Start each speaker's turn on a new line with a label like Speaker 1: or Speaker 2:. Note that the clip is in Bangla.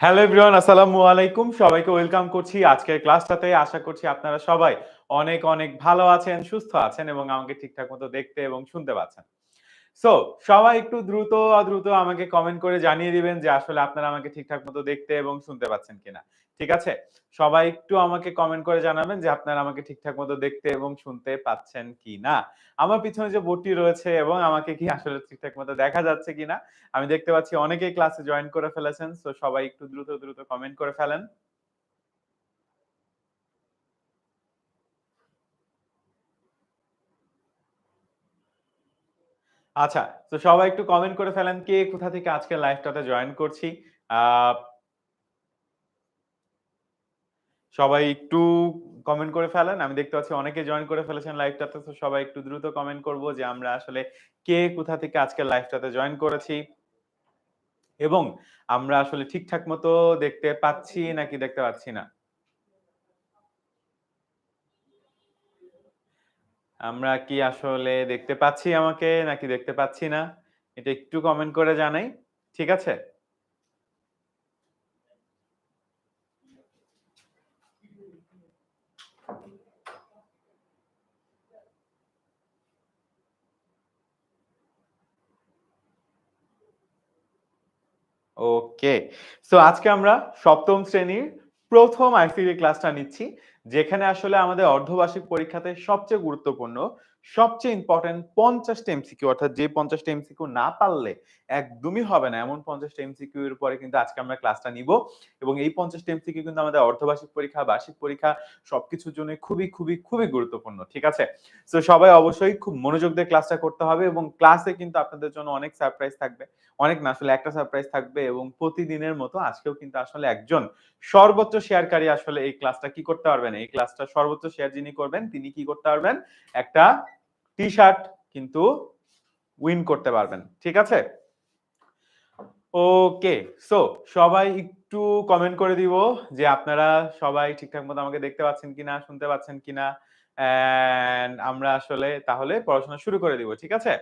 Speaker 1: হ্যালো এভরিওয়ান, আসসালামু আলাইকুম। সবাইকে ওয়েলকাম করছি আজকের ক্লাসটাতে। আশা করছি আপনারা সবাই অনেক অনেক ভালো আছেন, সুস্থ আছেন এবং আমাকে ঠিকঠাক মতো দেখতে এবং শুনতে পাচ্ছেন। সো সবাই একটু দ্রুত দ্রুত আমাকে কমেন্ট করে জানিয়ে দিবেন যে আসলে আপনারা আমাকে ঠিকঠাক মতো দেখতে এবং শুনতে পাচ্ছেন কিনা। ঠিক আছে? সবাই একটু আমাকে কমেন্ট করে জানাবেন যে আপনারা আমাকে ঠিকঠাক মতো দেখতে এবং শুনতে পাচ্ছেন কিনা। আমার পিছনে যে বোর্ডটি রয়েছে এবং আমাকে কি আসলে ঠিকঠাক মতো দেখা যাচ্ছে কিনা, আমি দেখতে পাচ্ছি অনেকেই ক্লাসে জয়েন করে ফেলেছেন। সো সবাই একটু দ্রুত দ্রুত কমেন্ট করে ফেলেন। আচ্ছা তো সবাই একটু কমেন্ট করে ফেলেন কে কোথা থেকে আজকে লাইভটাতে জয়েন করছি। সবাই একটু কমেন্ট করে ফেলেন। আমি দেখতে পাচ্ছি অনেকে জয়েন করে ফেলেছেন লাইভটাতে তো সবাই একটু দ্রুত কমেন্ট করব যে আমরা আসলে কে কোথা থেকে আজকে লাইভটাতে জয়েন করেছি। এবং আমরা আসলে ঠিকঠাক মতো দেখতে পাচ্ছি নাকি দেখতে পাচ্ছি না। আমরা কি আসলে দেখতে পাচ্ছি আমাকে নাকি দেখতে পাচ্ছি না? এটা একটু কমেন্ট করে জানাই, ঠিক আছে? ওকে সো আজকে আমরা সপ্তম শ্রেণির প্রথম আইসিডি ক্লাসটা নিচ্ছি যেখানে আসলে আমাদের অর্ধবার্ষিক পরীক্ষাতে সবচেয়ে গুরুত্বপূর্ণ সবচেয়ে ইম্পর্টেন্ট পঞ্চাশটা এমসিকিউ অর্থাৎ যে পঞ্চাশটা এমসিকিউ না পারলে একদমই হবে না। এমন পঞ্চাশটা এমসিকিউ এর উপরে কিন্তু আজকে আমরা ক্লাসটা নিব। এবং এই পঞ্চাশটা এমসিকিউ কিন্তু আমাদের অর্ধবার্ষিক পরীক্ষা, বার্ষিক পরীক্ষা সবকিছুর জন্য খুবই খুবই খুবই গুরুত্বপূর্ণ, ঠিক আছে? তো সবাই অবশ্যই খুব মনোযোগ দিয়ে ক্লাসটা করতে হবে এবং ক্লাসে কিন্তু আপনাদের জন্য অনেক সারপ্রাইজ থাকবে। অনেক না, আসলে একটা সারপ্রাইজ থাকবে এবং প্রতিদিনের মতো আজকেও কিন্তু আসলে একজন সর্বোচ্চ শেয়ারকারী আসলে এই ক্লাসটা কি করতে পারবেন? এই ক্লাসটা সর্বোচ্চ শেয়ার যিনি করবেন, তিনি কি করতে পারবেন? একটা টি শার্ট কিন্তু উইন করতে পারবেন, ঠিক আছে? ওকে সো সবাই একটু কমেন্ট করে দিব যে আপনারা সবাই ঠিকঠাক মতো আমাকে দেখতে পাচ্ছেন কিনা, শুনতে পাচ্ছেন কিনা আমরা আসলে তাহলে পড়াশোনা শুরু করে দিব, ঠিক আছে?